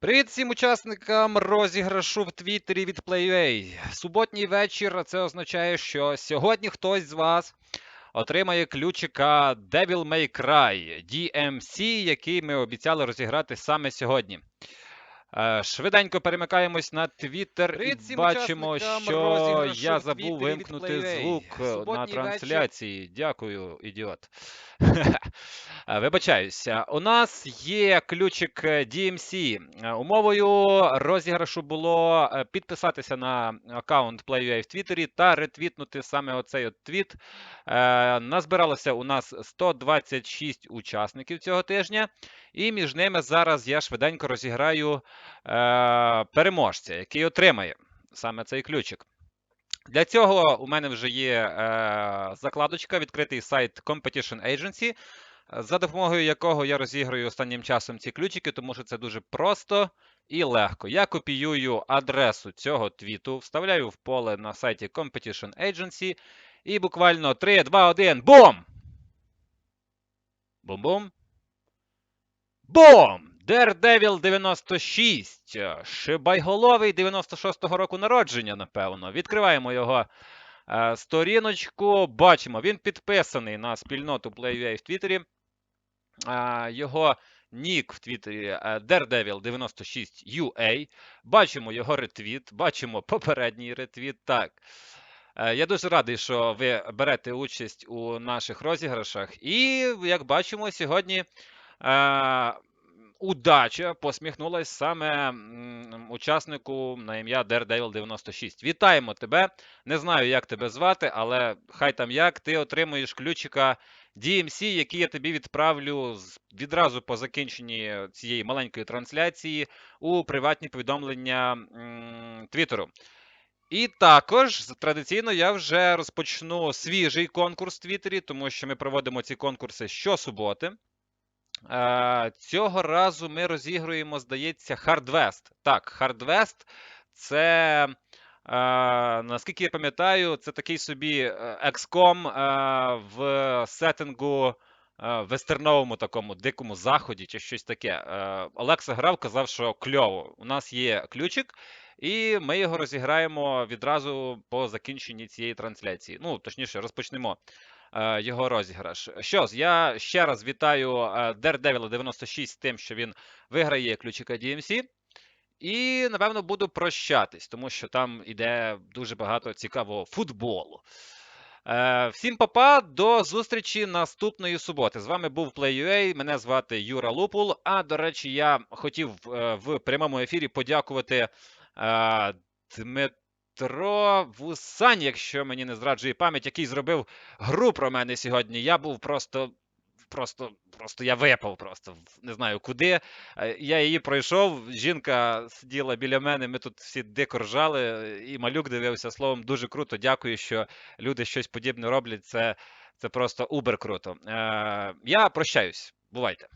Привіт всім учасникам розіграшу в Твіттері від PlayUA. Суботній вечір, це означає, що сьогодні хтось з вас отримає ключика Devil May Cry DMC, який ми обіцяли розіграти саме сьогодні. Е, Швиденько перемикаємось на Твіттер і бачимо, що я забув вимкнути звук е, на трансляції. Дякую, ідіот. Е, Вибачаюся. У нас є ключик DMC. Умовою розіграшу було підписатися на аккаунт PlayUA в Твіттері та ретвітнути саме оцей от твіт. Назбиралося у нас 126 учасників цього тижня, і між ними зараз я швиденько розіграю переможця, який отримає саме цей ключик. Для цього у мене вже є е, закладочка, відкритий сайт Competition Agency, е, за допомогою якого я розіграю останнім часом ці ключики, тому що це дуже просто і легко. Я копіюю адресу цього твіту, вставляю в поле на сайті Competition Agency і буквально 3, 2, 1, бум! Бум-бум. Бум! Daredevil 96. е, Шибайголовий 96-го року народження, напевно. Відкриваємо його е, сторіночку. Бачимо, він підписаний на спільноту PlayUA в Твіттері. Е, його нік в Твіттері Daredevil 96 UA. Бачимо його ретвіт, бачимо попередній ретвіт. Так. Я дуже радий, що ви берете участь у наших розіграшах. І, як бачимо, сьогодні удача посміхнулась саме учаснику на ім'я Daredevil 96. Вітаємо тебе! Не знаю, як тебе звати, але хай там як, ти отримуєш ключика DMC, який я тобі відправлю відразу по закінченні цієї маленької трансляції у приватні повідомлення Твіттеру. І також традиційно я вже розпочну свіжий конкурс в Твіттері, тому що ми проводимо ці конкурси щосуботи. Е, Цього разу ми розігруємо, здається, Hardwest. Так, Hardwest це, е, наскільки я пам'ятаю, це такий собі е, XCOM е, в сеттингу вестерновому такому дикому заході чи щось таке. Олекса грав, казав, що кльово. У нас є ключик, і ми його розіграємо відразу по закінченні цієї трансляції. Ну, точніше, розпочнемо його розіграш. Що ж, я ще раз вітаю е, Daredevil 96 з тим, що він виграє ключика DMC. І, напевно, буду прощатись, тому що там іде дуже багато цікавого футболу. Е, всім папа, до зустрічі наступної суботи. З вами був PlayUA, мене звати Юра Лупул. А до речі, я хотів е, в прямому ефірі подякувати е, Дмитро Вусань, якщо мені не зраджує пам'ять, який зробив гру про мене сьогодні. Я був просто. Просто, просто я випав, просто не знаю куди. Е, Я її пройшов. Жінка сиділа біля мене. Ми тут всі дико ржали, і малюк дивився. Словом, дуже круто. Дякую, що люди щось подібне роблять. Це, це просто убер круто. Е, я прощаюсь. Бувайте.